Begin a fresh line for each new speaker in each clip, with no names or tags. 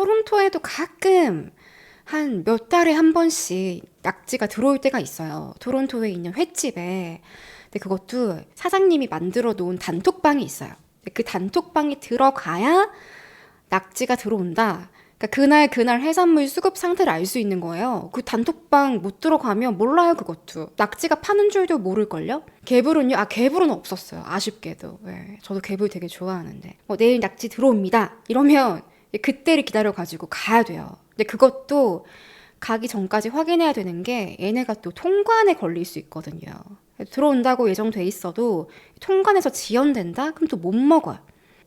토론토에도 가끔 한 몇 달에 한 번씩 낙지가 들어올 때가 있어요. 토론토에 있는 횟집에. 근데 그것도 사장님이 만들어 놓은 단톡방이 있어요. 그 단톡방에 들어가야 낙지가 들어온다. 그러니까 그날 그날 해산물 수급 상태를 알 수 있는 거예요. 그 단톡방 못 들어가면 몰라요 그것도. 낙지가 파는 줄도 모를걸요? 개불은요? 아 개불은 없었어요. 아쉽게도. 네, 저도 개불 되게 좋아하는데. 뭐 내일 낙지 들어옵니다. 이러면 그때를 기다려 가지고 가야 돼요. 근데 그것도 가기 전까지 확인해야 되는 게 얘네가 또 통관에 걸릴 수 있거든요. 들어온다고 예정돼 있어도 통관에서 지연된다? 그럼 또 못 먹어요.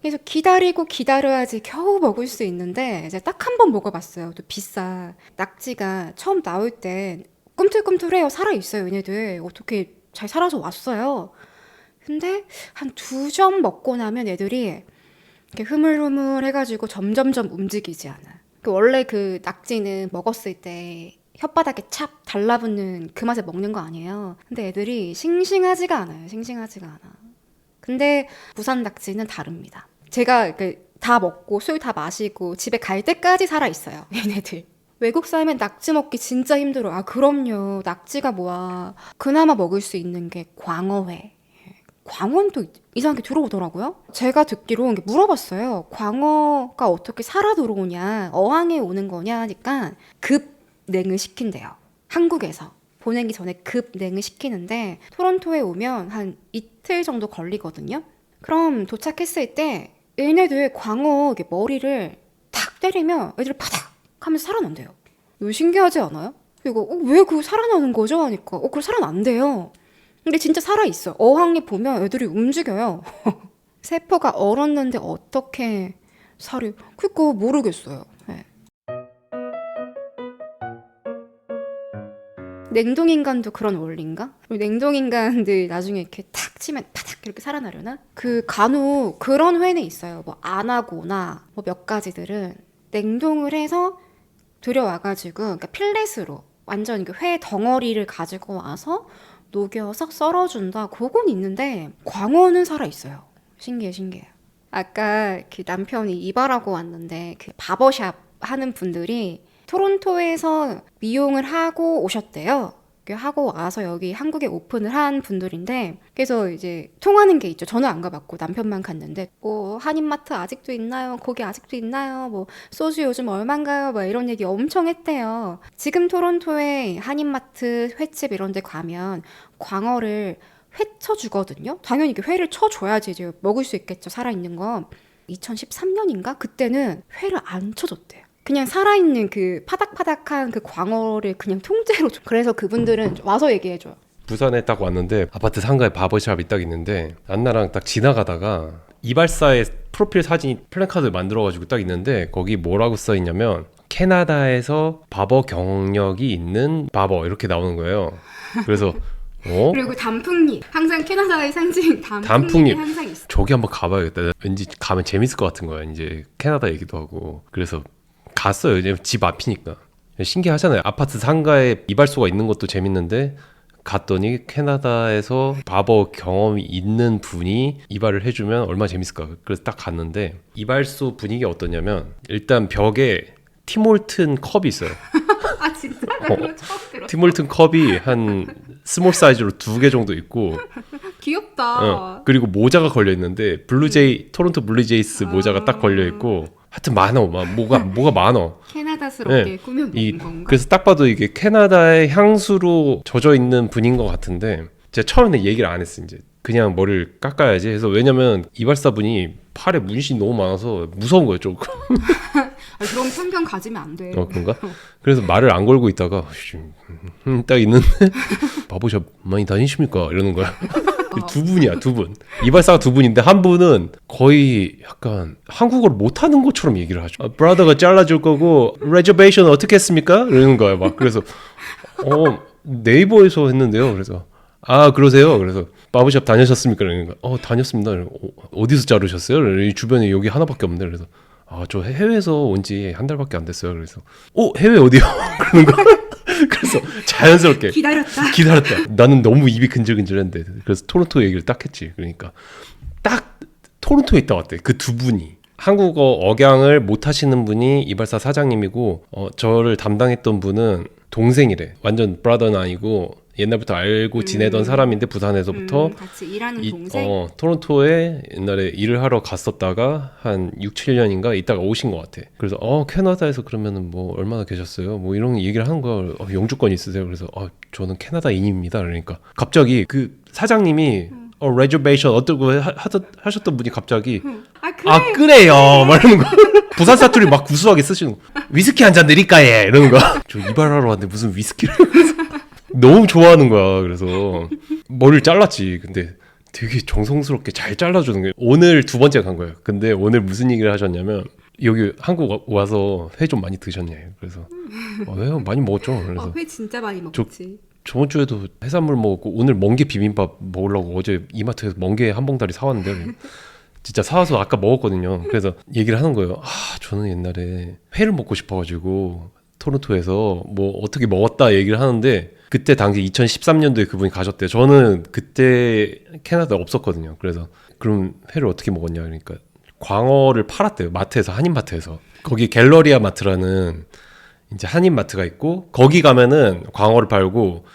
그래서 기다리고 기다려야지 겨우 먹을 수 있는데 이제 딱 한 번 먹어봤어요. 또 비싸. 낙지가 처음 나올 땐 꿈틀꿈틀해요. 살아있어요. 얘네들. 어떻게 잘 살아서 왔어요. 근데 한 두 점 먹고 나면 애들이 이렇게 흐물흐물 해가지고 점점점 움직이지 않아. 그 원래 그 낙지는 먹었을 때 혓바닥에 찹 달라붙는 그 맛에 먹는 거 아니에요. 근데 애들이 싱싱하지가 않아요. 싱싱하지가 않아. 근데 부산 낙지는 다릅니다. 제가 그다 먹고 술 다 마시고 집에 갈 때까지 살아 있어요. 얘네들. 외국 살면 낙지 먹기 진짜 힘들어. 아 그럼요. 낙지가 뭐야. 그나마 먹을 수 있는 게 광어회. 광어도 이상하게 들어오더라고요. 제가 듣기로 물어봤어요. 광어가 어떻게 살아 들어오냐, 어항에 오는 거냐 하니까 급냉을 시킨대요. 한국에서. 보내기 전에 급냉을 시키는데 토론토에 오면 한 이틀 정도 걸리거든요. 그럼 도착했을 때 얘네들 광어 머리를 탁 때리면 애들이 파닥 하면서 살아난대요. 이거 신기하지 않아요? 그리고 어, 왜 그거 살아나는 거죠? 하니까 어, 그거 살아난대요. 근데 진짜 살아있어. 어항에 보면 애들이 움직여요. 세포가 얼었는데 어떻게 살이... 그거 모르겠어요. 네. 냉동인간도 그런 원리인가? 냉동인간들 나중에 이렇게 탁 치면 파닥 이렇게 살아나려나? 그 간혹 그런 회는 있어요. 뭐 안하고나 뭐 몇 가지들은 냉동을 해서 들여와가지고 그러니까 필렛으로 완전 그 회 덩어리를 가지고 와서 녹여서 썰어준다. 그건 있는데 광어는 살아 있어요. 신기해, 신기해. 아까 그 남편이 이발하고 왔는데 그 바버샵 하는 분들이 토론토에서 미용을 하고 오셨대요. 하고 와서 여기 한국에 오픈을 한 분들인데 그래서 이제 통하는 게 있죠. 저는 안 가봤고 남편만 갔는데 뭐 한인마트 아직도 있나요? 거기 아직도 있나요? 뭐 소주 요즘 얼만가요? 뭐 이런 얘기 엄청 했대요. 지금 토론토에 한인마트 횟집 이런 데 가면 광어를 회 쳐 주거든요. 당연히 회를 쳐 줘야지 이제 먹을 수 있겠죠. 살아 있는 거. 2013년인가? 그때는 회를 안 쳐줬대요. 그냥 살아있는 그 파닥파닥한 그 광어를 그냥 통째로 줘. 그래서 그분들은 와서 얘기해줘요.
부산에 딱 왔는데 아파트 상가에 바버샵이 딱 있는데 안나랑 딱 지나가다가 이발사의 프로필 사진이 플랜카드 만들어가지고 딱 있는데 거기 뭐라고 써 있냐면 캐나다에서 바버 경력이 있는 바버 이렇게 나오는 거예요. 그래서 어?
그리고 단풍잎. 항상 캐나다의 상징 단풍잎이
단풍잎.
항상 있어.
저기 한번 가봐야겠다. 왠지 가면 재밌을 것 같은 거야. 이제 캐나다 얘기도 하고. 그래서 갔어요. 이제 집 앞이니까. 신기하잖아요. 아파트 상가에 이발소가 있는 것도 재밌는데 갔더니 캐나다에서 바버 경험이 있는 분이 이발을 해주면 얼마나 재밌을까. 그래서 딱 갔는데 이발소 분위기 어떠냐면 일단 벽에 티몰튼 컵이 있어요.
아 진짜?
어.
처음 들어.
티몰튼 컵이 한 스몰 사이즈로 두 개 정도 있고
귀엽다.
어, 그리고 모자가 걸려 있는데 블루제이 토론토 블루제이스 모자가 딱 걸려 있고 하여튼 많어 막 뭐가 뭐가 많어
캐나다스럽게
네.
꾸며놓은
이
건가?
그래서 딱 봐도 이게 캐나다의 향수로 젖어 있는 분인 것 같은데 제가 처음에 얘기를 안 했어 이제. 그냥 머리를 깎아야지 해서 왜냐면 이발사 분이 팔에 문신이 너무 많아서 무서운 거예요 조금.
아, 그런 편견 가지면 안 돼.
어 그런가? 그래서 말을 안 걸고 있다가 씨, 음, 딱 있는데 바보샵 많이 다니십니까? 이러는 거야 두 분이야 두 분. 이발사가 두 분인데 한 분은 거의 약간 한국어를 못하는 것처럼 얘기를 하죠. 아, 브라더가 잘라줄 거고 레저베이션 어떻게 했습니까? 이러는 거야 막. 그래서 어 네이버에서 했는데요. 그래서 아 그러세요. 그래서 바버샵 다녀셨습니까? 그러니까 어 다녔습니다. 어, 어디서 자르셨어요? 이 주변에 여기 하나밖에 없는데 그래서 아 저 해외에서 온 지 한 달밖에 안 됐어요. 그래서 어 해외 어디요? 그러는 거. 그래서 자연스럽게
기다렸다.
기다렸다. 나는 너무 입이 근질근질했는데 그래서 토론토 얘기를 딱 했지. 그러니까 딱 토론토에 있다 왔대. 그 두 분이 한국어 억양을 못 하시는 분이 이발사 사장님이고 어, 저를 담당했던 분은 동생이래. 완전 브라더는 아니고 옛날부터 알고 지내던 사람인데 부산에서부터
음, 같이 일하는
이-
동생.
어, 토론토에 옛날에 일을 하러 갔었다가 한 6, 7년인가 있다가 오신 것 같아. 그래서 어 캐나다에서 그러면은 뭐 얼마나 계셨어요? 뭐 이런 얘기를 하는 거야. 어, 영주권 있으세요? 그래서 어, 저는 캐나다인입니다. 그러니까 갑자기 그 사장님이 어 레저베이션 하, 하던- 하셨던 분이 갑자기
아 그래.
아 그래요 말하는 거 부산 사투리 막 구수하게 쓰시는 거 위스키 한 잔 드릴까 예 이러는 거야 저 이발하러 왔는데 무슨 위스키를 너무 좋아하는 거야 그래서 머리를 잘랐지 근데 되게 정성스럽게 잘 잘라주는 거예요 오늘 두 번째 간 거예요 근데 오늘 무슨 얘기를 하셨냐면 여기 한국 와- 와서 회 좀 많이 드셨냐 그래서 어, 회 많이 먹었죠 그래서
어, 회 진짜 많이 먹지.
저번 주에도 해산물 먹었고 오늘 멍게 비빔밥 먹으려고 어제 이마트에서 멍게 한 봉다리 사왔는데 진짜 사와서 아까 먹었거든요. 그래서 얘기를 하는 거예요. 아 저는 옛날에 회를 먹고 싶어가지고 토론토에서 뭐 어떻게 먹었다 얘기를 하는데 그때 당시 2013년도에 그분이 가셨대요. 저는 그때 캐나다 없었거든요. 그래서 그럼 회를 어떻게 먹었냐 그러니까 광어를 팔았대요. 마트에서 한인마트에서 거기 갤러리아 마트라는 이제 한인 마트가 있고 거기 가면은 광어를 팔고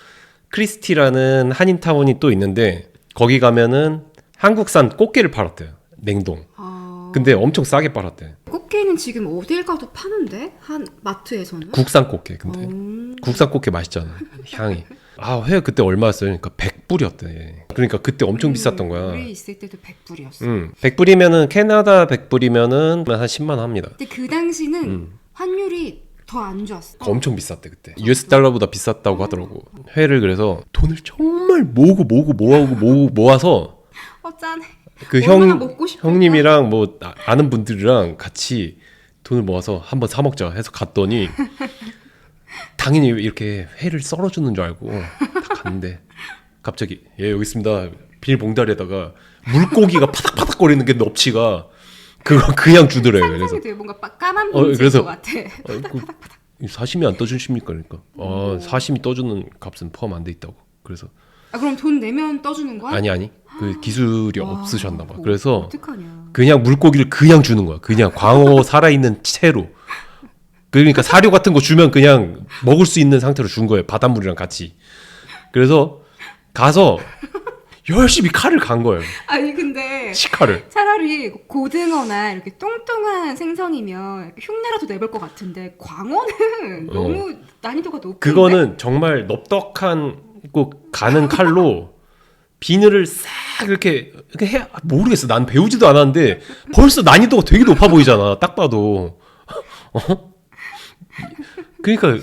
크리스티라는 한인 타운이 또 있는데 거기 가면은 한국산 꽃게를 팔았대요. 냉동.
아,
근데 엄청 싸게 팔았대.
꽃게는 지금 어딜 가도 파는데 한 마트에서는.
국산 꽃게 근데
음,
국산 꽃게 맛있잖아. 향이. 아, 회 그때 얼마였어요? 그러니까 100불이었대. 그러니까 그때 엄청 비쌌던 거야.
우리 있을 때도 100불이었어.
음. 100불이면은 캐나다 100불이면은 한 10만 원 합니다.
근데 그 당시는
음.
환율이 더 안 좋았어.
엄청 비쌌대 그때. US 달러보다 비쌌다고 하더라고. 회를 그래서 돈을 정말 모으고 모으고 모으고 모으고 모아서
어 짠해.
그 형? 형님이랑 뭐 아- 아는 분들이랑 같이 돈을 모아서 한번 사 먹자 해서 갔더니 당연히 이렇게 회를 썰어 주는 줄 알고 딱 갔는데 갑자기 예 여기 있습니다. 비닐 봉다리에다가 물고기가 파닥파닥거리는 게 넙치가 그거 그냥 주더래요. 그래서
상상이 돼 뭔가 빠- 까만
어, 그래서-
것 같아.
어, 그, 이 사심이 안 떠주십니까? 그러니까. 아 사심이 떠주는 값은 포함 안 돼 있다고. 그래서
아 그럼 돈 내면 떠주는 거야?
아니 아니 그 기술이
와,
없으셨나 봐
뭐,
그래서
어떡하냐.
그냥 물고기를 그냥 주는 거야. 그냥 광어 살아있는 채로. 그러니까 사료 같은 거 주면 그냥 먹을 수 있는 상태로 준 거예요. 바닷물이랑 같이. 그래서 가서 열심히 칼을 간 거예요.
아니 근데
치칼을.
차라리 고등어나 이렇게 똥똥한 생선이면 흉내라도 내볼 것 같은데 광어는
어.
너무 난이도가 높은데.
그거는 정말 넙떡한 꼭 가는 칼로 비늘을 싹 이렇게 이렇게 해 모르겠어. 난 배우지도 않았는데 벌써 난이도가 되게 높아 보이잖아. 딱 봐도. 어? 그러니까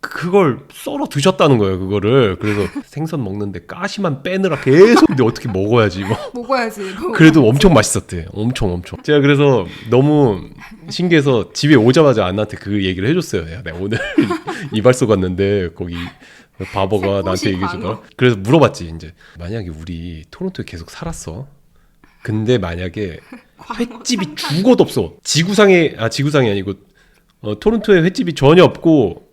그걸 썰어 드셨다는 거예요. 그거를 그래서 생선 먹는데 가시만 빼느라 계속 근데 어떻게 먹어야지 뭐.
먹어야지. 뭐.
그래도 엄청 맛있었대. 엄청 엄청. 제가 그래서 너무 신기해서 집에 오자마자 안나한테 그 얘기를 해줬어요. 야, 내가 오늘 이발소 갔는데 거기 바보가 나한테 얘기해. 주더라. 그래서 물어봤지 이제 만약에 우리 토론토에 계속 살았어. 근데 만약에 횟집이 죽어도 없어. 지구상에 아 지구상이 아니고 어, 토론토에 횟집이 전혀 없고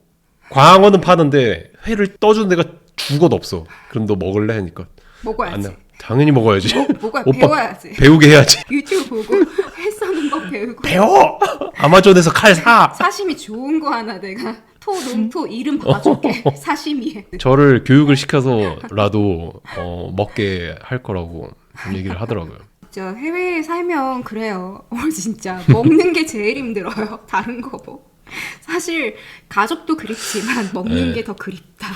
광어는 파는데 회를 떠주는 데가 죽어도 없어. 그럼 너 먹을래 하니까
먹어야지.
안 나. 당연히 먹어야지.
뭐 가
오빠
배워야지.
배우게 해야지.
유튜브 보고 회 써는 거 배우고
배워. 아마존에서 칼 사.
사심이 좋은 거 하나 내가 토 농토 이름 바꿔줄게. 사시미에.
저를 교육을 시켜서라도 어, 먹게 할 거라고 얘기를 하더라고요.
진짜 해외에 살면 그래요. 어 진짜. 먹는 게 제일 힘들어요. 다른 거 뭐. 사실 가족도 그립지만 먹는
네.
게 더 그립다